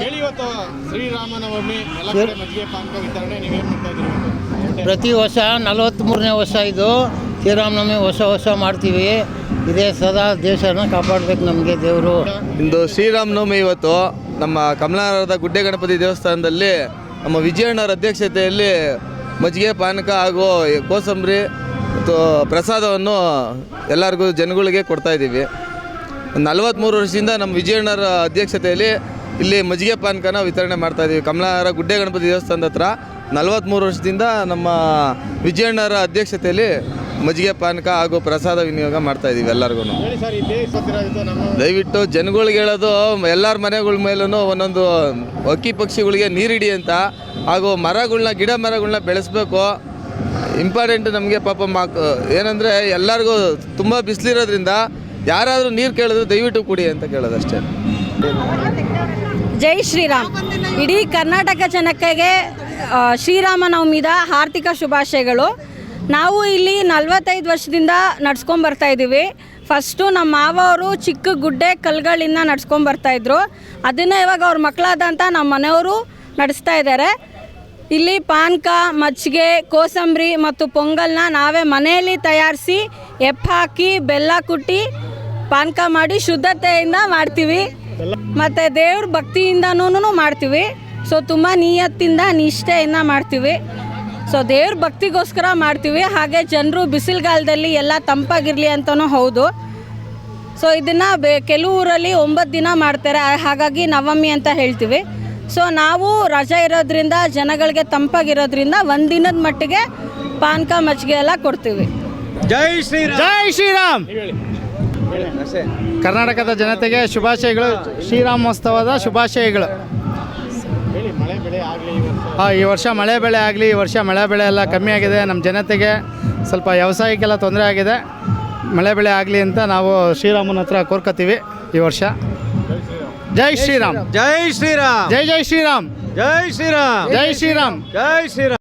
ಹೇಳಿ ಇವತ್ತು ಶ್ರೀರಾಮನವಮಿ ಎಲ್ಲ ಕಡೆ ಮಜ್ಜಿಗೆ ಪಾನಕ ವಿತರಣೆ ನೀವೇನ್ ಮಾಡ್ತಾ ಇದ್ದೀರಿ ಪ್ರತಿ ವರ್ಷ ನಲವತ್ತ್ಮೂರನೇ ವರ್ಷ ಇದು ಶ್ರೀರಾಮನವಮಿ ಹೊಸ ಹೊಸ ಮಾಡ್ತೀವಿ. ಇದೇ ಸದಾ ದೇಶನ ಕಾಪಾಡಬೇಕು ನಮಗೆ ದೇವರು. ಇಂದು ಶ್ರೀರಾಮನವಮಿ ಇವತ್ತು ನಮ್ಮ ಕಮಲಾನಗರದ ಗುಡ್ಡೆ ಗಣಪತಿ ದೇವಸ್ಥಾನದಲ್ಲಿ ನಮ್ಮ ವಿಜಯಣ್ಣವರ ಅಧ್ಯಕ್ಷತೆಯಲ್ಲಿ ಮಜ್ಜಿಗೆ ಪಾನಕ ಹಾಗೂ ಕೋಸಂಬರಿ ಮತ್ತು ಪ್ರಸಾದವನ್ನು ಎಲ್ಲರಿಗೂ ಜನಗಳಿಗೆ ಕೊಡ್ತಾ ಇದ್ದೀವಿ. ನಲವತ್ತ್ಮೂರು ವರ್ಷದಿಂದ ನಮ್ಮ ವಿಜಯಣ್ಣರ ಅಧ್ಯಕ್ಷತೆಯಲ್ಲಿ ಇಲ್ಲಿ ಮಜ್ಜಿಗೆ ಪಾನಕನ ವಿತರಣೆ ಮಾಡ್ತಾ ಇದ್ದೀವಿ ಕಮಲಾರ ಗುಡ್ಡೆ ಗಣಪತಿ ದೇವಸ್ಥಾನದ ಹತ್ರ ನಲವತ್ತ್ಮೂರು ವರ್ಷದಿಂದ ನಮ್ಮ ವಿಜಯಣ್ಣರ ಅಧ್ಯಕ್ಷತೆಯಲ್ಲಿ ಮಜ್ಜಿಗೆ ಪಾನಕ ಹಾಗೂ ಪ್ರಸಾದ ವಿನಿಯೋಗ ಮಾಡ್ತಾ ಇದ್ದೀವಿ ಎಲ್ಲರಿಗೂ ದಯವಿಟ್ಟು ಜನಗಳಿಗೆ ಹೇಳೋದು ಎಲ್ಲರ ಮನೆಗಳ ಮೇಲೂ ಒಂದೊಂದು ಹಕ್ಕಿ ಪಕ್ಷಿಗಳಿಗೆ ನೀರಿಡಿ ಅಂತ. ಹಾಗೂ ಮರಗಳನ್ನ ಗಿಡ ಮರಗಳನ್ನ ಬೆಳೆಸಬೇಕು. ಇಂಪಾರ್ಟೆಂಟ್ ನಮಗೆ ಪಾಪ ಮಾಕ್ ಏನಂದರೆ ಎಲ್ಲರಿಗೂ ತುಂಬ ಬಿಸಿಲಿರೋದ್ರಿಂದ ಯಾರಾದರೂ ನೀರು ಕೇಳಿದ್ರೆ ದಯವಿಟ್ಟು ಕುಡಿ ಅಂತ ಕೇಳೋದಷ್ಟೇ. ಜೈ ಶ್ರೀರಾಮ್. ಇಡೀ ಕರ್ನಾಟಕ ಜನತೆಗೆ ಶ್ರೀರಾಮ ಶ್ರೀರಾಮನವಮಿದ ಆರ್ಥಿಕ ಶುಭಾಶಯಗಳು. ನಾವು ಇಲ್ಲಿ ನಲವತ್ತೈದು ವರ್ಷದಿಂದ ನಡ್ಸ್ಕೊಂಡ್ ಬರ್ತಾ ಇದ್ದೀವಿ ಫಸ್ಟು ನಮ್ಮ ಮಾವ ಅವರು ಚಿಕ್ಕ ಗುಡ್ಡೆ ಕಲ್ಗಳಿಂದ ನಡ್ಸ್ಕೊಂಡ್ ಬರ್ತಾ ಇದ್ರು. ಅದನ್ನು ಇವಾಗ ಅವ್ರ ಮಕ್ಕಳಾದಂಥ ನಮ್ಮ ಮನೆಯವರು ನಡೆಸ್ತಾ ಇದ್ದಾರೆ ಇಲ್ಲಿ ಪಾನಕ, ಮಜ್ಜಿಗೆ, ಕೋಸಂಬರಿ ಮತ್ತು ಪೊಂಗಲ್ನ ನಾವೇ ಮನೆಯಲ್ಲಿ ತಯಾರಿಸಿ ಎಪ್ಪಾಕಿ ಬೆಲ್ಲ ಕುಟ್ಟಿ ಪಾನಕ ಮಾಡಿ ಶುದ್ಧತೆಯಿಂದ ಮಾಡ್ತೀವಿ. ಮತ್ತು ದೇವ್ರ ಭಕ್ತಿಯಿಂದನೂ ಮಾಡ್ತೀವಿ. ಸೊ ತುಂಬ ನಿಯತ್ತಿಂದ ನಿಷ್ಠೆಯಿಂದ ಮಾಡ್ತೀವಿ. ಸೊ ದೇವ್ರ ಭಕ್ತಿಗೋಸ್ಕರ ಮಾಡ್ತೀವಿ. ಹಾಗೆ ಜನರು ಬಿಸಿಲುಗಾಲದಲ್ಲಿ ಎಲ್ಲ ತಂಪಾಗಿರಲಿ ಅಂತಲೂ ಹೌದು. ಸೊ ಇದನ್ನು ಬೆ ಕೆಲವೂರಲ್ಲಿ ಒಂಬತ್ತು ದಿನ ಮಾಡ್ತಾರೆ. ಹಾಗಾಗಿ ನವಮಿ ಅಂತ ಹೇಳ್ತೀವಿ. ಸೊ ನಾವು ರಜಾ ಇರೋದ್ರಿಂದ ಜನಗಳಿಗೆ ತಂಪಾಗಿರೋದ್ರಿಂದ ಒಂದು ದಿನದ ಮಟ್ಟಿಗೆ ಪಾನಕ ಮಜ್ಜಿಗೆ ಎಲ್ಲ ಕೊಡ್ತೀವಿ. ಜೈ ಶ್ರೀ ಜೈ ಶ್ರೀರಾಮ್. ಹೇಳಿ. ಕರ್ನಾಟಕದ ಜನತೆಗೆ ಶುಭಾಶಯಗಳು. ಶ್ರೀರಾಮೋತ್ಸವದ ಶುಭಾಶಯಗಳು. ಹಾಂ ಮಳೆ ಬೆಳೆ ಆಗಲಿ ಈ ವರ್ಷ? ಮಳೆ ಬೆಳೆ ಆಗಲಿ ಈ ವರ್ಷ ಮಳೆ ಬೆಳೆ ಎಲ್ಲ ಕಮ್ಮಿ ಆಗಿದೆ. ನಮ್ಮ ಜನತೆಗೆ ಸ್ವಲ್ಪ ವ್ಯವಸಾಯಕ್ಕೆಲ್ಲ ತೊಂದರೆ ಆಗಿದೆ. ಮಳೆ ಬೆಳೆ ಆಗಲಿ ಅಂತ ನಾವು ಶ್ರೀರಾಮನ ಹತ್ರ ಕೋರ್ಕೋತೀವಿ ಈ ವರ್ಷ. ಜೈ ಶ್ರೀರಾಮ್. ಜೈ ಶ್ರೀರಾಮ್. ಜೈ ಜೈ ಶ್ರೀರಾಮ್. ಜೈ ಶ್ರೀರಾಮ್. ಜೈ ಶ್ರೀರಾಮ್. ಜೈ ಶ್ರೀರಾಮ್.